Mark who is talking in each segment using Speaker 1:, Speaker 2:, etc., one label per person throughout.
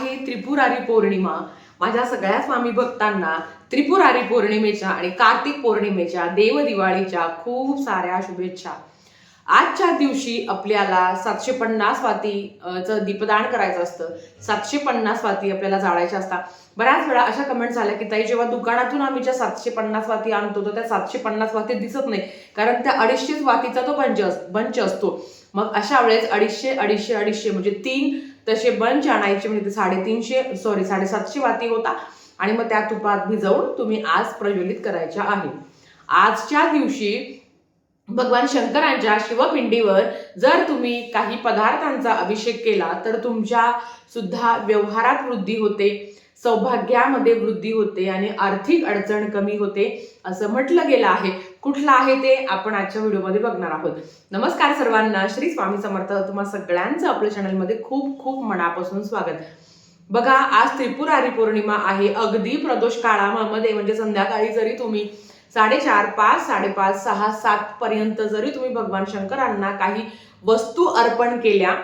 Speaker 1: आहे त्रिपुरारी पौर्णिमा. माझ्या सगळ्या स्वामी भक्तांना त्रिपुरारी पौर्णिमेच्या आणि कार्तिक पौर्णिमेच्या देव दिवाळीच्या खूप साऱ्या शुभेच्छा. आजच्या दिवशी आपल्याला सातशे पन्नास वाती चं दीपदान करायचं असतं. सातशे पन्नास वाती आपल्याला जाळायच्या असतात बऱ्याच वेळा अशा कमेंट्स आल्या की ताई जेव्हा दुकानातून आम्ही ज्या सातशे पन्नास वाती आणतो तर त्या सातशे पन्नास वाती दिसत नाही. कारण त्या अडीचशेच वातीचा तो बंच बंच असतो. मग अशा वेळेस अडीचशे अडीचशे अडीचशे म्हणजे तीन तसे बंच आणायचे म्हणजे ते साडेतीनशे सॉरी साडेसातशे वाती होता. आणि मग त्या तुपात भिजवून तुम्ही आज प्रज्वलित करायच्या आहे. आजच्या दिवशी भगवान शंकरांच्या शिवपिंडीवर जर तुम्ही काही पदार्थांचा अभिषेक केला तर तुमच्या सुद्धा व्यवहारात वृद्धी होते सौभाग्यामध्ये वृद्धी होते आणि आर्थिक अडचण कमी होते असं म्हटलं गेलं आहे. कुठलं आहे ते आपण आजच्या व्हिडिओमध्ये बघणार आहोत. नमस्कार सर्वांना श्री स्वामी समर्थ तुम्हा सगळ्यांचं आपल्या चॅनलमध्ये खूप खूप मनापासून स्वागत. बघा आज त्रिपुरारी पौर्णिमा आहे. अगदी प्रदोष काळामध्ये म्हणजे संध्याकाळी जरी तुम्ही साडेचार पाच साडेपाच सहा सात पर्यंत जरी तुम्ही भगवान शंकरांना काही वस्तू अर्पण केल्या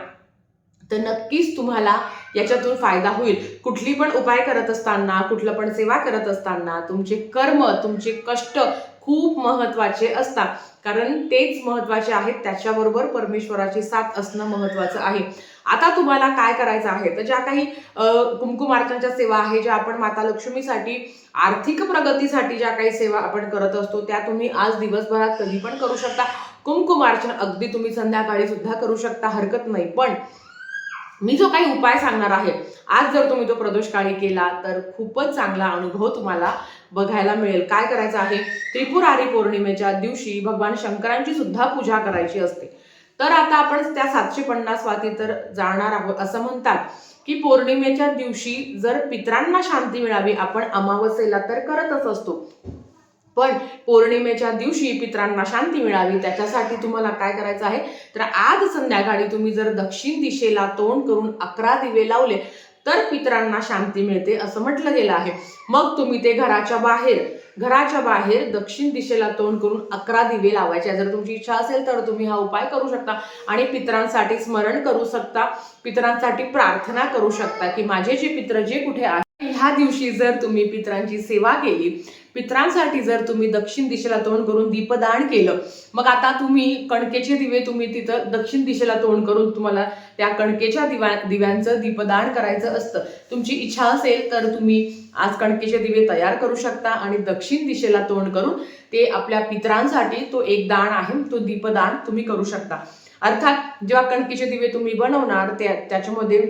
Speaker 1: तर नक्कीच तुम्हाला याच्यातून फायदा होईल. कुठली पण उपाय करत असताना कुठलं पण सेवा करत असताना तुमचे कर्म तुमचे कष्ट खूप महत्त्वाचे असतात. कारण तेच महत्त्वाचे आहेत त्याच्याबरोबर परमेश्वराची साथ असणं महत्वाचं आहे. आता तुम्हाला काय करायचं आहे? तर ज्या काही कुमकुमार्चनच्या सेवा आहे ज्या आपण माता लक्ष्मीसाठी आर्थिक प्रगतीसाठी ज्या काही सेवा आपण करत असतो त्या तुम्ही आज दिवसभरात कधी पण करू शकता. कुमकुमार्चन अगदी तुम्ही संध्याकाळी सुद्धा करू शकता हरकत नाही. पण मी जो काही उपाय सांगणार आहे आज जर तुम्ही तो प्रदोष काळी केला तर खूपच चांगला अनुभव तुम्हाला बघायला मिळेल. काय करायचं आहे? त्रिपुरारी पौर्णिमेच्या दिवशी भगवान शंकरांची सुद्धा पूजा करायची असते. तर आता आपण त्या सातशे पन्नास वाती तर जाणार आहोत असं म्हणतात की पौर्णिमेच्या दिवशी जर पित्रांना शांती मिळावी आपण अमावस्येला तर करतच असतो. पण पौर्णिमेच्या दिवशी पित्रांना शांती मिळावी त्याच्यासाठी तुम्हाला काय करायचं आहे? तर आज संध्याकाळी तुम्ही जर दक्षिण दिशेला तोंड करून अकरा दिवे लावले तर पित्रांना शांती मिळते असं म्हटलं गेलं आहे. मग तुम्ही ते घराच्या बाहेर घराच्या बाहेर दक्षिण दिशेला तोंड करून अकरा दिवे लावायचे. जर तुमची इच्छा असेल तर तुम्ही हा उपाय करू शकता आणि पित्रांसाठी स्मरण करू शकता पित्रांसाठी प्रार्थना करू शकता की माझे जे पित्र जे कुठे आहे ह्या दिवशी जर तुम्ही पित्रांची सेवा केली पित्रांसाठी जर तुम्ही दक्षिण दिशेला तोंड करून दीपदान केलं मग आता तुम्ही कणकेचे दिवे तुम्ही तिथं दक्षिण दिशेला तोंड करून तुम्हाला त्या कणकेच्या दिव्या दिव्यांचं दीपदान करायचं असतं. तुमची इच्छा असेल तर तुम्ही आज कणकेचे दिवे तयार करू शकता आणि दक्षिण दिशेला तोंड करून ते आपल्या पित्रांसाठी तो एक दान आहे तो दीपदान तुम्ही करू शकता. अर्थात जेव्हा कणकेचे दिवे तुम्ही बनवणार त्या त्याच्यामध्ये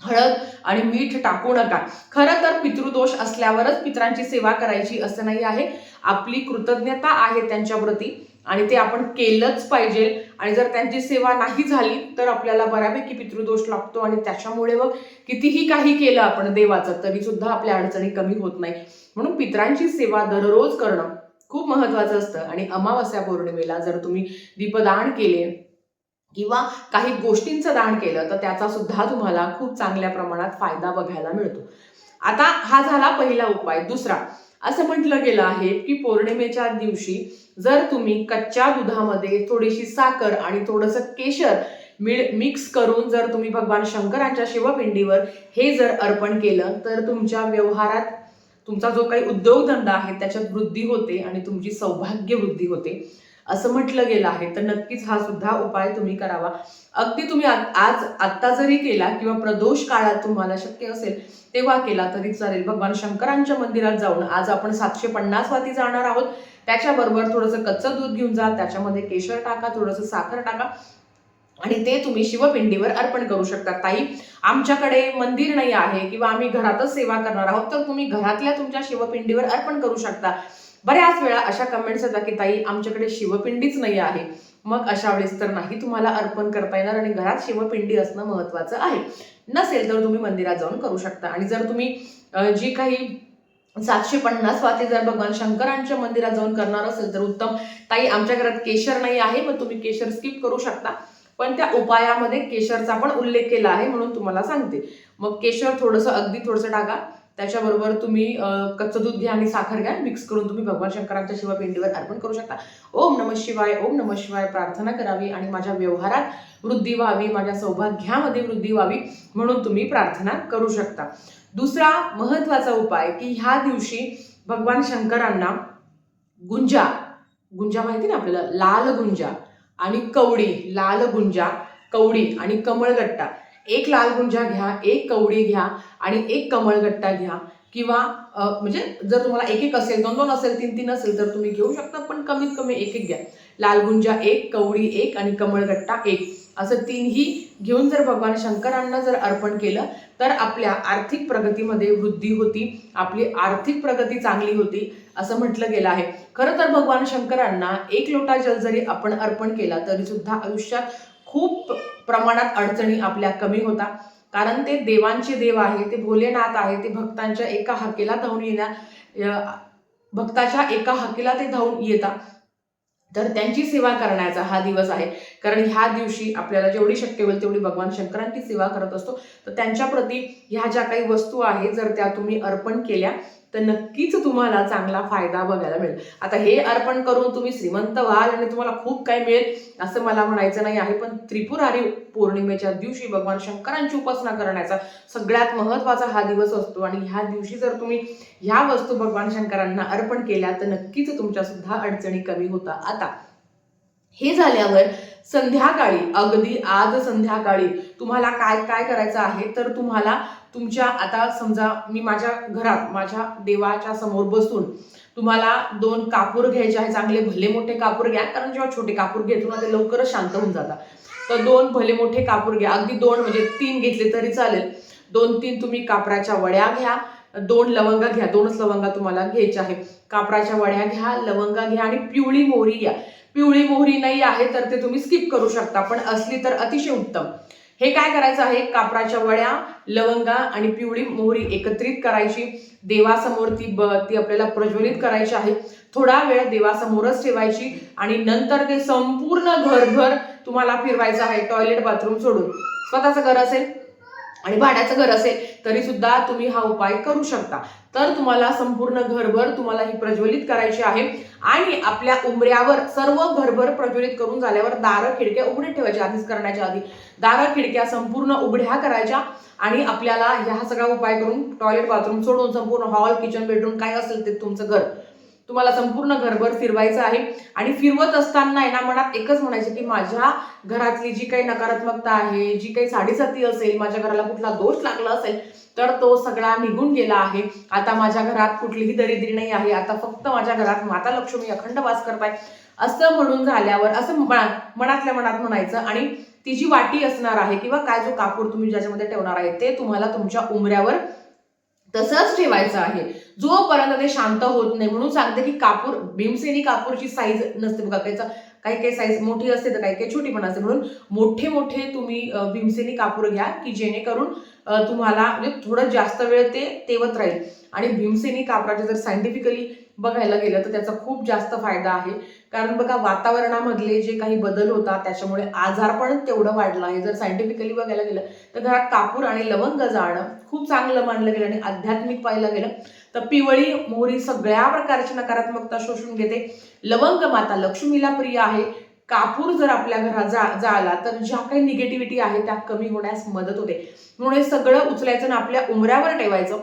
Speaker 1: हळद आणि मीठ टाकू नका. खरं तर पितृदोष असल्यावरच पित्रांची सेवा करायची असं नाही आहे. आपली कृतज्ञता आहे त्यांच्याप्रती आणि ते आपण केलंच पाहिजे. आणि जर त्यांची सेवा नाही झाली तर आपल्याला बऱ्यापैकी पितृदोष लागतो आणि त्याच्यामुळे मग कितीही काही केलं आपण देवाचं तरी सुद्धा आपल्या अडचणी कमी होत नाही. म्हणून पित्रांची सेवा दररोज करणं खूप महत्वाचं असतं. आणि अमावस्या पौर्णिमेला जर तुम्ही दीपदान केले किंवा काही गोष्टींचं दान केलं तर त्याचा सुद्धा तुम्हाला खूप चांगल्या प्रमाणात फायदा बघायला मिळतो. आता हा झाला पहिला उपाय. दुसरा असं म्हटलं गेलं आहे की पौर्णिमेच्या दिवशी जर तुम्ही कच्च्या दुधामध्ये थोडीशी साखर आणि थोडंसं केशर मिळ मिक्स करून जर तुम्ही भगवान शंकराच्या शिवपिंडीवर हे जर अर्पण केलं तर तुमच्या व्यवहारात तुमचा जो काही उद्योगधंदा आहे त्याच्यात वृद्धी होते आणि तुमची सौभाग्य वृद्धी होते. असं म्हटलं गेलं आहे तर नक्कीच हा सुद्धा उपाय तुम्ही करावा. अगदी तुम्ही आ- आज आत्ता जरी केला किंवा प्रदोष काळात तुम्हाला शक्य असेल तेव्हा केला तरी चालेल. भगवान शंकरांच्या मंदिरात जाऊन आज आपण सातशे पन्नास वाती जाणार आहोत. त्याच्याबरोबर थोडंसं कच्चं दूध घेऊन जा त्याच्यामध्ये केशर टाका थोडंसं साखर टाका आणि ते तुम्ही शिवपिंडीवर अर्पण करू शकता. ताई आमच्याकडे मंदिर नाही आहे किंवा आम्ही घरातच सेवा करणार आहोत तर तुम्ही घरातल्या तुमच्या शिवपिंडीवर अर्पण करू शकता. बऱ्याच वेळा अशा कमेंट्स येतात की ताई आमच्याकडे शिवपिंडीच नाही आहे. मग अशा वेळेस तर नाही तुम्हाला अर्पण करता येणार आणि घरात शिवपिंडी असणं महत्वाचं आहे. नसेल तर तुम्ही मंदिरात जाऊन करू शकता. आणि जर तुम्ही जी काही सातशे पन्नास वाती जर भगवान शंकरांच्या मंदिरात जाऊन करणार असेल तर उत्तम. ताई आमच्या घरात केशर नाही आहे मग तुम्ही केशर स्किप करू शकता. पण त्या उपायामध्ये केशरचा पण उल्लेख केला आहे म्हणून तुम्हाला सांगते. मग केशर थोडंसं अगदी थोडंसं टाका त्याच्याबरोबर तुम्ही कच्चं दूध घ्या आणि साखर घ्या. मिक्स करून तुम्ही भगवान शंकरांच्या शिवपिंडीवर अर्पण करू शकता. ओम नम शिवाय ओम नम शिवाय प्रार्थना करावी आणि माझ्या व्यवहारात वृद्धी व्हावी माझ्या सौभाग्यामध्ये वृद्धी व्हावी म्हणून तुम्ही प्रार्थना करू शकता. दुसरा महत्त्वाचा उपाय की ह्या दिवशी भगवान शंकरांना गुंजा गुंजा माहिती ना आपल्याला? लाल गुंजा आणि कवडी लाल गुंजा कवडी आणि कमळगट्टा. एक लाल गुंजा घ्या एक कवडी घ्या आणि एक कमळगट्टा घ्या. किंवा म्हणजे जर तुम्हाला एक एक असेल दोन दोन असेल तीन तीन असेल तर तुम्ही घेऊ शकता पण कमीत कमी एक एक घ्या. लाल गुंजा एक कवडी एक आणि कमळगट्टा एक. असं तीनही घेऊन जर भगवान शंकरांना जर अर्पण केलं तर आपल्या आर्थिक प्रगतीमध्ये वृद्धी होती आपली आर्थिक प्रगती चांगली होती असं म्हटलं गेलं आहे. खरं तर भगवान शंकरांना एक लोटा जल जरी आपण अर्पण केला तरी सुद्धा आयुष्यात खूप प्रमाणात अडचणी आपल्या कमी होता. कारण ते देवांचे देव आहे ते भोलेनाथ आहे ते भक्तांच्या एका हाकेला धावून येण्या भक्ताच्या एका हाकेला ते धावून येतात तर त्यांची सेवा करण्याचा हा दिवस आहे. कारण ह्या दिवशी आपल्याला जेवढी शक्य होईल तेवढी भगवान शंकरांची सेवा करत असतो. तर त्यांच्या प्रती ह्या ज्या काही वस्तू आहेत जर त्या तुम्ही अर्पण केल्या तर नक्कीच तुम्हाला चांगला फायदा बघायला मिळेल. आता हे अर्पण करून तुम्ही श्रीमंत व्हाल आणि तुम्हाला खूप काही मिळेल असं मला म्हणायचं नाही आहे. पण त्रिपुरारी पौर्णिमेच्या दिवशी भगवान शंकरांची उपासना करण्याचा सगळ्यात महत्त्वाचा हा दिवस असतो. आणि ह्या दिवशी जर तुम्ही ह्या वस्तू भगवान शंकरांना अर्पण केल्या तर नक्कीच तुमच्या सुद्धा अडचणी कमी होतात आता हे झाल्यावर संध्याकाळी अगदी आज संध्याकाळी तुम्हाला काय काय करायचं आहे? तर तुम्हाला तुमच्या आता समजा मी माझ्या घरात माझ्या देवाच्या समोर बसून तुम्हाला दोन कापूर घ्यायचे आहे चांगले भले मोठे कापूर घ्या कारण जेव्हा छोटे कापूर घेतो ना ते लवकरच शांत होऊन जातात. तर दोन भले मोठे कापूर घ्या. अगदी दोन म्हणजे तीन घेतले तरी चालेल. दोन तीन तुम्ही कापराच्या वड्या घ्या. दोन लवंगा घ्या. दोनच लवंगा तुम्हाला घ्यायच्या आहे कापराच्या वड्या घ्या लवंगा घ्या आणि पिवळी मोहरी घ्या. पिवळी मोहरी नाही आहे तर ते तुम्ही स्किप करू शकता पण असली तर अतिशय उत्तम. हे काय करायचं आहे? कापराच्या वड्या लवंगा आणि पिवळी मोहरी एकत्रित करायची. देवासमोर ती ब ती आपल्याला प्रज्वलित करायची आहे. थोडा वेळ देवासमोरच ठेवायची आणि नंतर ते संपूर्ण घरभर तुम्हाला फिरवायचं आहे. टॉयलेट बाथरूम सोडून. स्वतःचं घर असेल आणि भाड्याचं घर असेल तरी सुद्धा तुम्ही हा उपाय करू शकता. तर तुम्हाला संपूर्ण घरभर तुम्हाला ही प्रज्वलित करायची आहे. आणि आपल्या उमऱ्यावर सर्व घरभर प्रज्वलित करून झाल्यावर दारं खिडक्या उघडे ठेवायच्या आधीच करण्याच्या आधी. दारं खिडक्या संपूर्ण उघड्या करायच्या आणि आपल्याला ह्या सगळा उपाय करून टॉयलेट बाथरूम सोडून संपूर्ण हॉल किचन बेडरूम काय असेल ते तुमचं घर तुम्हाला संपूर्ण घरभर फिरवायचं आहे. आणि फिरवत असताना आहे ना मनात एकच म्हणायचं की माझ्या घरातली जी काही नकारात्मकता आहे जी काही साडेसाती असेल माझ्या घराला कुठला दोष लागला असेल तर तो सगळा निघून गेला आहे. आता माझ्या घरात कुठलीही दरिद्री नाही आहे. आता फक्त माझ्या घरात माता लक्ष्मी अखंड वास करताय असं म्हणून झाल्यावर असं मनात मनातल्या मनात म्हणायचं आणि ती जी वाटी असणार आहे किंवा काय जो कापूर तुम्ही ज्याच्यामध्ये ठेवणार आहे ते तुम्हाला तुमच्या उमऱ्यावर तसंच ठेवायचं आहे. जोपर्यंत ते शांत होत नाही म्हणून सांगते की कापूर भीमसेनी कापूरची साईज नसते बघा त्याचा काही काही साईज मोठी असते तर काही काही छोटी पण असते. म्हणून मोठे मोठे तुम्ही भीमसेनी कापूर घ्या की जेणेकरून तुम्हाला म्हणजे थोडं जास्त वेळ ते तेवत राहील. आणि भीमसेनी कापराचे जर सायंटिफिकली बघायला गेलं तर त्याचा खूप जास्त फायदा आहे. कारण बघा वातावरणामधले जे काही बदल होतात त्याच्यामुळे आजार पण तेवढं वाढलं आहे. जर सायंटिफिकली बघायला गेलं तर घरात कापूर आणि लवंग जाळणं खूप चांगलं मानलं गेलं आणि आध्यात्मिक पाहिलं गेलं तर पिवळी मोहरी सगळ्या प्रकारची नकारात्मकता शोषून घेते. लवंग माता लक्ष्मीला प्रिय आहे. कापूर जर आपल्या घरात जा जाला तर ज्या काही निगेटिव्हिटी आहे त्या कमी होण्यास मदत होते. म्हणून हे सगळं उचलायचं आणि आपल्या उमऱ्यावर ठेवायचं.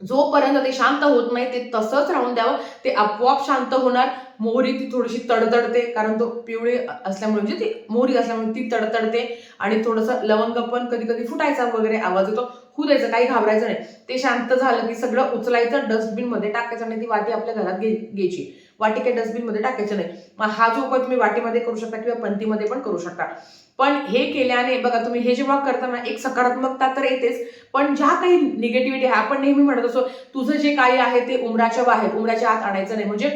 Speaker 1: जोपर्यंत ते शांत होत नाही ते तसंच राहून द्यावं. ते आपोआप शांत होणार. मोहरी ती थोडीशी तडतडते कारण तो पिवळे असल्यामुळे म्हणजे ती मोहरी असल्यामुळे ती तडतडते. आणि थोडंसं लवंग पण कधी कधी फुटायचा वगैरे आवाज येतो. होऊ द्यायचं काही घाबरायचं नाही. ते शांत झालं की सगळं उचलायचं डस्टबिनमध्ये टाकायचं आणि ती वाटी आपल्या घरात घे घ्यायची. वाटी काही डस्टबिनमध्ये टाकायचं नाही. मग हा जो उपाय तुम्ही वाटीमध्ये करू शकता किंवा पंथीमध्ये पण करू शकता. पण हे केल्याने बघा तुम्ही हे जेव्हा करताना एक सकारात्मकता तर येतेच पण ज्या काही निगेटिव्हिटी आहे आपण नेहमी म्हणत असतो तुझं जे काही आहे ते उमराच्या बाहेर उमराच्या आत आणायचं नाही. म्हणजे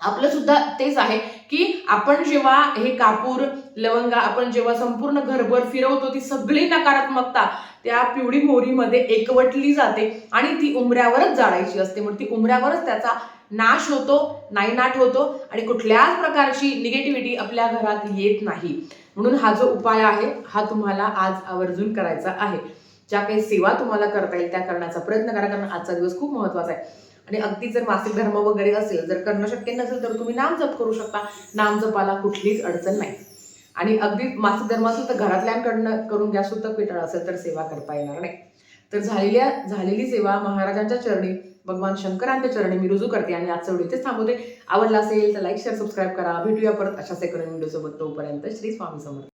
Speaker 1: आपलं सुद्धा तेच आहे की आपण जेव्हा हे कापूर लवंगा आपण जेव्हा संपूर्ण घरभर फिरवतो ती सगळी नकारात्मकता त्या पिवळी मोहरीमध्ये एकवटली जाते आणि ती उमऱ्यावरच जाळायची असते. मग ती उमऱ्यावरच त्याचा नाश होतो नायनाट होतो आणि कुठल्याच प्रकारची निगेटिव्हिटी आपल्या घरात येत नाही. म्हणून हा जो उपाय आहे हा तुम्हाला आज आवर्जून करायचा आहे. ज्या काही सेवा तुम्हाला करता येईल त्या करण्याचा प्रयत्न करा कारण आजचा दिवस खूप महत्त्वाचा आहे. आणि अगदी जर मासिक धर्म वगैरे असेल जर करणं शक्य नसेल तर तुम्ही नाम जप करू शकता. नाम जपाला कुठलीच अडचण नाही. आणि अगदी मासिक धर्म असेल तर घरातल्यांकडनं करून घ्या. सुतक पितळ असेल तर सेवा करता येणार नाही. तर झालेल्या झालेली सेवा महाराजांच्या चरणी भगवान शंकरांच्या चरणी मी रुजू करते आणि आजचा व्हिडिओ इथेच थांबवते. आवडला असेल तर लाईक शेअर सबस्क्राईब करा. भेटूया परत अशाच एकोणीस व्हिडिओ तोपर्यंत श्री स्वामी समर्थ.